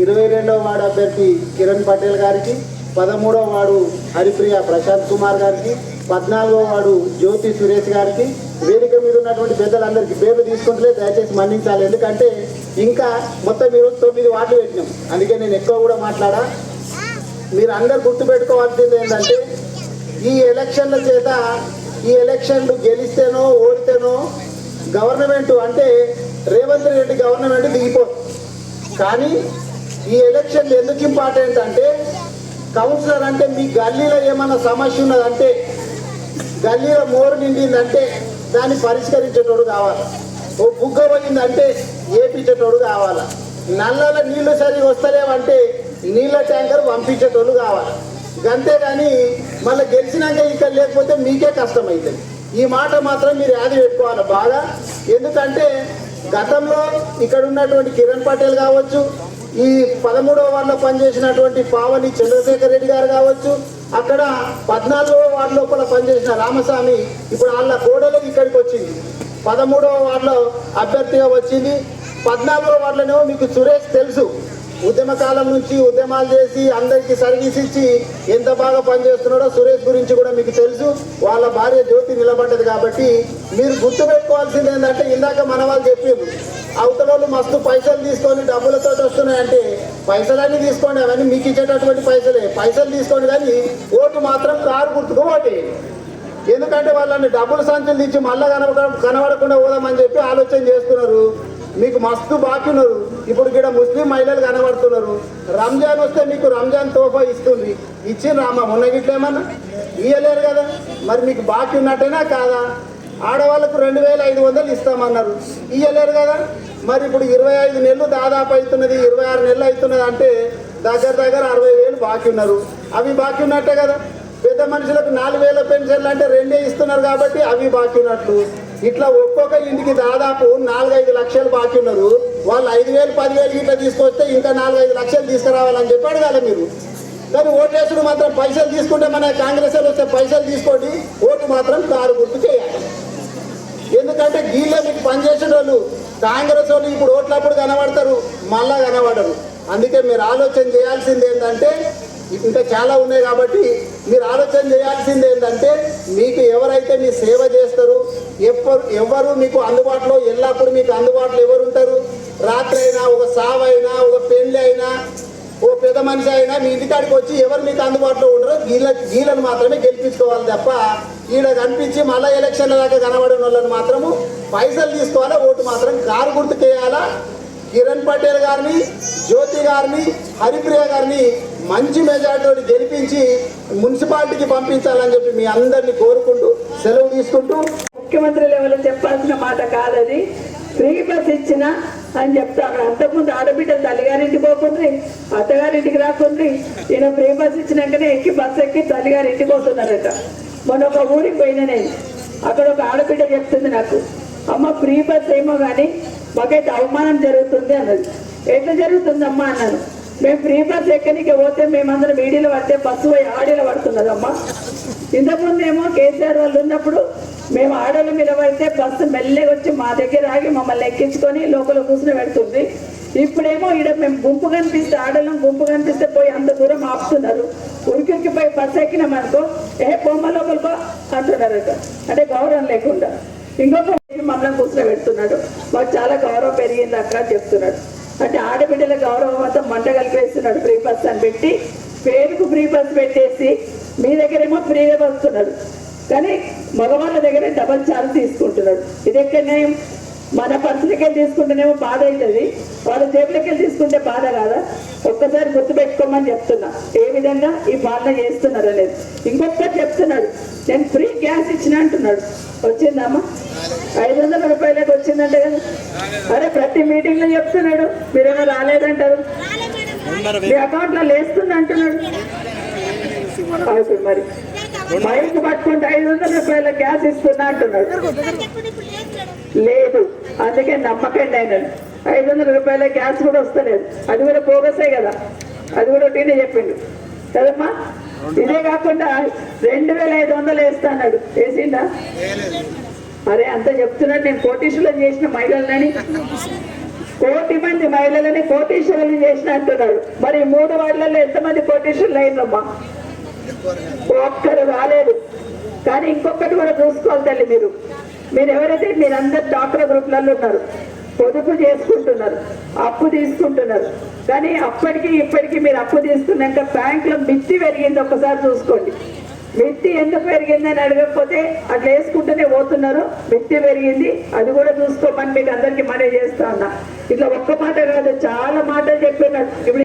ఇరవై రెండవ వార్డు అభ్యర్థి కిరణ్ పటేల్ గారికి పదమూడవ వార్డు హరిప్రియ ప్రశాంత్ కుమార్ గారికి పద్నాలుగవ వార్డు జ్యోతి సురేష్ గారికి. వేదిక మీద ఉన్నటువంటి పెద్దలందరికీ పేర్లు తీసుకుంటే దయచేసి మన్నించాలి. ఎందుకంటే ఇంకా మొత్తం ఈరోజు తొమ్మిది వార్డులు పెట్టినాం. అందుకే నేను ఎక్కువ కూడా మాట్లాడా. మీరు అందరు గుర్తుపెట్టుకోవాల్సింది ఏంటంటే ఈ ఎలక్షన్ల చేత ఈ ఎలక్షన్లు గెలిస్తేనో ఓడితేనో గవర్నమెంట్ అంటే రేవంత్ రెడ్డి గవర్నమెంట్ దిగిపోతుంది కానీ ఈ ఎలక్షన్లు ఎందుకు ఇంపార్టెంట్ అంటే కౌన్సిలర్ అంటే మీ గల్లీలో ఏమైనా సమస్య ఉన్నదంటే గల్లీలో మోరు నిండిందంటే దాన్ని పరిష్కరించేటోడు కావాలి. ఓ బుగ్గ పోయిందంటే ఏపించేటోడు కావాలి. నల్లల నీళ్ళు సరిగా వస్తలేవంటే నీళ్ళ ట్యాంకర్ పంపించేటోళ్ళు కావాలి. అంతేగాని మళ్ళీ గెలిచినాక ఇక్కడ లేకపోతే మీకే కష్టం అవుతుంది ఈ మాట మాత్రం మీరు యాది పెట్టుకోవాలి బాగా. ఎందుకంటే గతంలో ఇక్కడ ఉన్నటువంటి కిరణ్ పటేల్ కావచ్చు ఈ పదమూడవ వార్డులో పనిచేసినటువంటి పావని చంద్రశేఖర్ రెడ్డి గారు కావచ్చు అక్కడ పద్నాలుగవ వార్డు లోపల పనిచేసిన రామస్వామి ఇప్పుడు వాళ్ళ కోడలు ఇక్కడికి వచ్చింది. పదమూడవ వార్డులో అభ్యర్థిగా వచ్చింది. పద్నాలుగవ వార్డులోనేమో మీకు సురేష్ తెలుసు. ఉద్యమ కాలం నుంచి ఉద్యమాలు చేసి అందరికీ సర్వీస్ ఇచ్చి ఎంత బాగా పనిచేస్తున్నాడో సురేష్ గురించి కూడా మీకు తెలుసు. వాళ్ళ భార్య జ్యోతి నిలబడ్డది కాబట్టి మీరు గుర్తుపెట్టుకోవాల్సింది ఏంటంటే ఇందాక మన వాళ్ళు అవతల వాళ్ళు మస్తు పైసలు తీసుకొని డబ్బులతో వస్తున్నాయంటే పైసలన్నీ తీసుకోండి అవన్నీ మీకు ఇచ్చేటటువంటి పైసలే. పైసలు తీసుకోండి కానీ ఓటు మాత్రం కారు గుర్తుకు ఓటే ఎందుకంటే వాళ్ళని డబ్బులు సంచులు ఇచ్చి మళ్ళా కనబడ కనబడకుండా పోదామని చెప్పి ఆలోచన చేస్తున్నారు. మీకు మస్తు బాకీ ఉన్నారు ఇప్పుడు ఇక్కడ ముస్లిం మహిళలు కనబడుతున్నారు. రంజాన్ వస్తే మీకు రంజాన్ తోఫా ఇస్తుంది. ఇచ్చిన రామ మొన్న గిట్లేమన్నా ఇయ్యలేరు కదా. మరి మీకు బాకీ ఉన్నట్టేనా కాదా? ఆడవాళ్ళకు రెండు వేల ఐదు వందలు ఇస్తామన్నారు. ఇయ్యలేరు కదా. మరి ఇప్పుడు ఇరవై ఐదు నెలలు దాదాపు అవుతున్నది ఇరవై ఆరు నెలలు అవుతున్నది అంటే దగ్గర దగ్గర అరవై వేలు బాకీ ఉన్నారు. అవి బాకీ ఉన్నట్టే కదా. పెద్ద మనుషులకు నాలుగు వేల పెన్షన్లు అంటే రెండే ఇస్తున్నారు కాబట్టి అవి బాకీ ఉన్నట్లు. ఇట్లా ఒక్కొక్క ఇంటికి దాదాపు నాలుగైదు లక్షలు బాకీ ఉన్నారు. వాళ్ళు ఐదు వేలు పదివేలు ఇట్లా తీసుకొస్తే ఇంకా నాలుగైదు లక్షలు తీసుకురావాలని చెప్పి అడగాలి మీరు. కానీ ఓటేసుడు మాత్రం పైసలు తీసుకుంటే మన కాంగ్రెస్ వాళ్ళు వస్తే పైసలు తీసుకోండి ఓటు మాత్రం కారు గుర్తు చేయాలి. ఎందుకంటే గీళ్ళే మీకు పనిచేసిన వాళ్ళు కాంగ్రెస్ వాళ్ళు ఇప్పుడు ఓట్లప్పుడు కనబడతారు మళ్ళా కనబడరు. అందుకే మీరు ఆలోచన చేయాల్సింది ఏంటంటే ఇంకా చాలా ఉన్నాయి కాబట్టి మీరు ఆలోచన చేయాల్సింది ఏంటంటే మీకు ఎవరైతే మీ సేవ చేస్తారు ఎవ్వరు ఎవరు మీకు అందుబాటులో ఎల్లప్పుడూ మీకు అందుబాటులో ఎవరు ఉంటారు రాత్రి అయినా ఒక సావు అయినా ఒక పెళ్ళి అయినా ఓ పెద్ద మనిషి అయినా మీ ఇంటికాడికి వచ్చి ఎవరు మీకు అందుబాటులో ఉండరో గీళ్ళ గీళ్ళను మాత్రమే గెలిపించుకోవాలి తప్ప ఈడ కనిపించి మళ్ళీ ఎలక్షన్ల దాకా కనబడిన వాళ్ళని మాత్రము పైసలు తీసుకోవాలా ఓటు మాత్రం కారు గుర్తుకేయాలా? కిరణ్ పటేల్ గారిని జ్యోతి గారిని హరిప్రియ గారిని మంచి మెజార్టీ గెలిపించి మున్సిపాలిటీకి పంపించాలని చెప్పి మీ అందరినీ కోరుకుంటూ సెలవు తీసుకుంటూ ముఖ్యమంత్రి లెవెల్ చెప్పాల్సిన మాట కాదది. ఫ్రీ బస్ ఇచ్చిన అని చెప్తాను అంతకుముందు ఆడబిడ్డలు తల్లిగారింటికి పోకుండ్రి అత్తగారింటికి రాకుండ్రి ఈయన ఫ్రీ బస్ ఇచ్చినాకనే ఎక్కి బస్ ఎక్కి తల్లిగారింటికి పోతున్నారట. మొన్న ఒక ఊరికి పోయిన నేను. అక్కడ ఒక ఆడబిడ్డ చెప్తుంది నాకు. అమ్మ ఫ్రీ బస్ ఏమో కానీ మాకైతే అవమానం జరుగుతుంది అన్నది. ఎట్లా జరుగుతుందమ్మా? అన్నాను. మేము ఫ్రీ బస్ ఎక్కడికి పోతే మేమందరం వీడియోలో పడితే బస్సు పోయి ఆడిలో పడుతున్నదమ్మా. ఇంతకుముందు ఏమో కేసీఆర్ వాళ్ళు ఉన్నప్పుడు మేము ఆడోళ్ళు మీద పడితే బస్సు మెల్లగా వచ్చి మా దగ్గర ఆగి మమ్మల్ని ఎక్కించుకొని లోపల కూర్చుని పెడుతుంది. ఇప్పుడేమో ఈడ మేము గుంపు కనిపిస్తే ఆడలం గుంపు కనిపిస్తే పోయి అంత దూరం ఆపుతున్నారు. ఉరికిరికి పోయి బస్సు ఎక్కినామనుకో ఏ బొమ్మ లోపలికో అంటున్నారట అంటే గౌరవం లేకుండా. ఇంకొక మమ్మల్ని కూర్చుని పెడుతున్నాడు. మాకు చాలా గౌరవం పెరిగింది అక్క చెప్తున్నాడు. అంటే ఆడబిడ్డల గౌరవం అంతా మంట కలిపేస్తున్నాడు ఫ్రీ బస్ అని పెట్టి. పేరుకు ఫ్రీ బస్ పెట్టేసి మీ దగ్గరేమో ఫ్రీగా వస్తున్నాడు కానీ మగవాళ్ళ దగ్గర డబల్ ఛార్జ్ తీసుకుంటున్నాడు. ఇది ఎక్కడ న్యాయం మన పర్సులకి తీసుకుంటేనేమో బాధ అవుతుంది. వాళ్ళ జేబులకి వెళ్ళి తీసుకుంటే బాధ కాదా ఒక్కసారి గుర్తుపెట్టుకోమని చెప్తున్నా. ఏ విధంగా ఈ పాలన చేస్తున్నారు అనేది. ఇంకొకటి చెప్తున్నాడు. నేను ఫ్రీ గ్యాస్ ఇచ్చిన అంటున్నాడు. వచ్చిందమ్మా? ఐదు వందల రూపాయలకు వచ్చిందంటే కదా. అరే ప్రతి మీటింగ్లో చెప్తున్నాడు మీరేమో రాలేదంటారు? మీ అకౌంట్లో లేస్తుంది అంటున్నాడు మరి. మైక్ పట్టుకుంటే ఐదు వందల రూపాయల గ్యాస్ ఇస్తున్నా అంటున్నాడు. లేదు అందుకే నమ్మకండి ఆయన. ఐదు వందల రూపాయల గ్యాస్ కూడా వస్తలేదు. అది కూడా పోగసే కదా. అది కూడా ఒకటినే చెప్పిండు. కదమ్మా? ఇదే కాకుండా రెండు వేల ఐదు వందలు వేస్తాడు వేసిందా అరే అంత చెప్తున్నాడు. నేను కోటీశ్వరం చేసిన మహిళలని. కోటి మంది మహిళలని కోటీశ్వరులు చేసిన అంటున్నాడు. మరి మూడు వార్డులలో ఎంతమంది కోటీశ్వరులు అయినమ్మా? ఒక్కరు రాలేదు. కానీ ఇంకొకటి కూడా చూసుకోవాలి తల్లి మీరు. మీరు ఎవరైతే మీరందరు డాక్టర్ గ్రూప్లలో ఉన్నారు పొదుపు చేసుకుంటున్నారు అప్పు తీసుకుంటున్నారు కానీ అప్పటికి ఇప్పటికి మీరు అప్పు తీసుకున్నాక బ్యాంకులో మిత్తి పెరిగింది ఒకసారి చూసుకోండి. మిత్తి ఎందుకు పెరిగిందని అడగకపోతే అట్లా వేసుకుంటూనే పోతున్నారు. మిత్తి పెరిగింది అది కూడా చూసుకోమని మీకు అందరికీ మనీ చేస్తా ఉన్నా. ఇట్లా ఒక్క మాట కాదు చాలా మాటలు చెప్పినాడు ఇప్పుడు